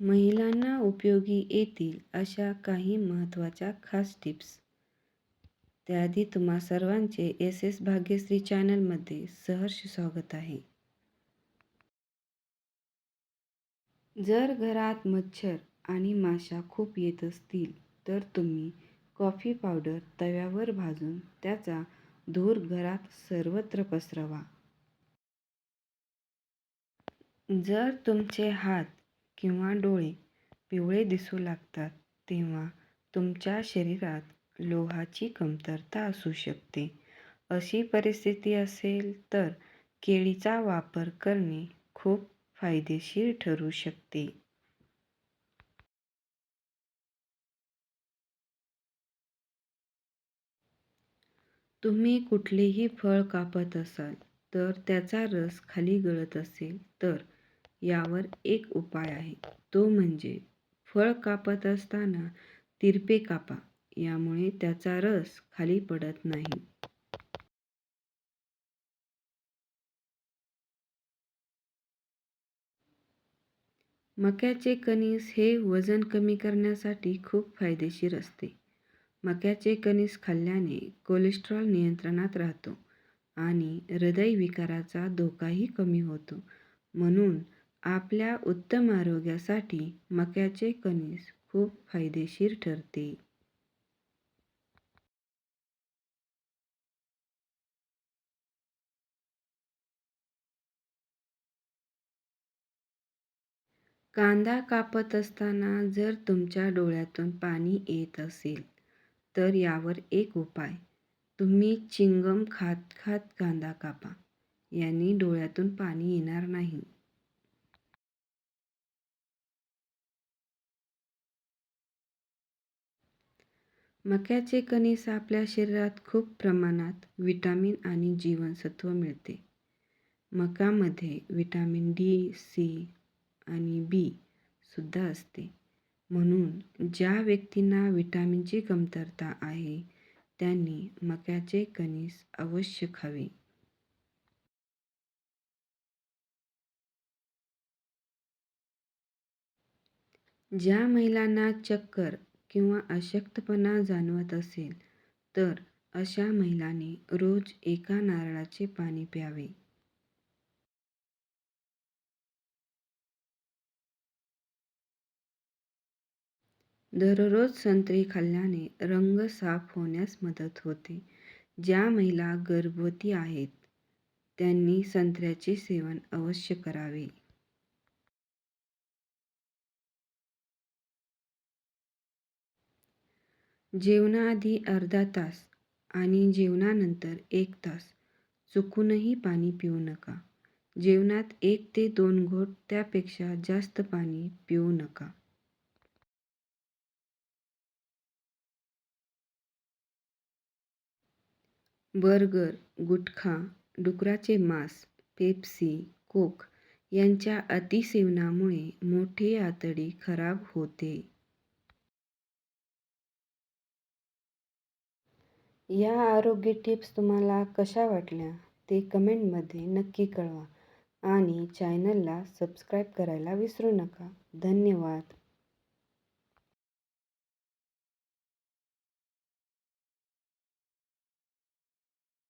महिलांना उपयोगी येतील अशा काही महत्त्वाच्या खास टिप्स. त्याआधी तुम्हा सर्वांचे एस एस भाग्यश्री चॅनलमध्ये सहर्ष स्वागत आहे. जर घरात मच्छर आणि माशा खूप येत असतील तर तुम्ही कॉफी पावडर तव्यावर भाजून त्याचा धूर घरात सर्वत्र पसरवा. जर तुमचे हात किंवा डोळे पिवळे दिसू लागतात तेव्हा तुमच्या शरीरात लोहाची कमतरता असू शकते. अशी परिस्थिती असेल तर केळीचा वापर करणे खूप फायदेशीर ठरू शकते. तुम्ही कुठलेही फळ कापत असाल तर त्याचा रस खाली गळत असेल तर यावर एक उपाय आहे. तो म्हणजे फळ कापत असताना तिरपे कापा. यामुळे त्याचा रस खाली पडत नाही. मक्याचे कणीस हे वजन कमी करण्यासाठी खूप फायदेशीर असते. मक्याचे कणीस खाल्ल्याने कोलेस्ट्रॉल नियंत्रणात राहतो आणि हृदयविकाराचा धोकाही कमी होतो. म्हणून आपल्या उत्तम आरोग्यासाठी मक्याचे कणीस खूप फायदेशीर ठरते. कांदा कापत असताना जर तुमच्या डोळ्यातून पाणी येत असेल तर यावर एक उपाय. तुम्ही चिंगम खात खात कांदा कापा. याने डोळ्यातून पाणी येणार नाही. मक्याचे कणीस आपल्या शरीरात खूप प्रमाणात विटामिन आणि जीवनसत्व मिळते. मकामध्ये विटामिन डी सी आणि बी सुद्धा असते. म्हणून ज्या व्यक्तींना विटामिनची कमतरता आहे त्यांनी मक्याचे कणीस अवश्य खावे. ज्या महिलांना चक्कर किंवा अशक्तपणा जाणवत असेल तर अशा महिलांनी रोज एका नारळाचे पाणी प्यावे. दररोज संत्री खाल्ल्याने रंग साफ होण्यास मदत होते. ज्या महिला गर्भवती आहेत त्यांनी संत्र्याचे सेवन अवश्य करावे. जेवणाआधी अर्धा तास आणि जेवणानंतर एक तास. चुकूनही पाणी पिऊ नका. जेवणात एक ते दोन घोट त्यापेक्षा जास्त पाणी पिऊ नका. बर्गर गुटखा डुकराचे मांस पेप्सी कोक यांच्या अतिसेवनामुळे मोठे आतडी खराब होते. या आरोग्य टिप्स तुम्हाला कशा वाटल्या ते कमेंटमध्ये नक्की कळवा. आणि चॅनलला सबस्क्राईब करायला विसरू नका. धन्यवाद.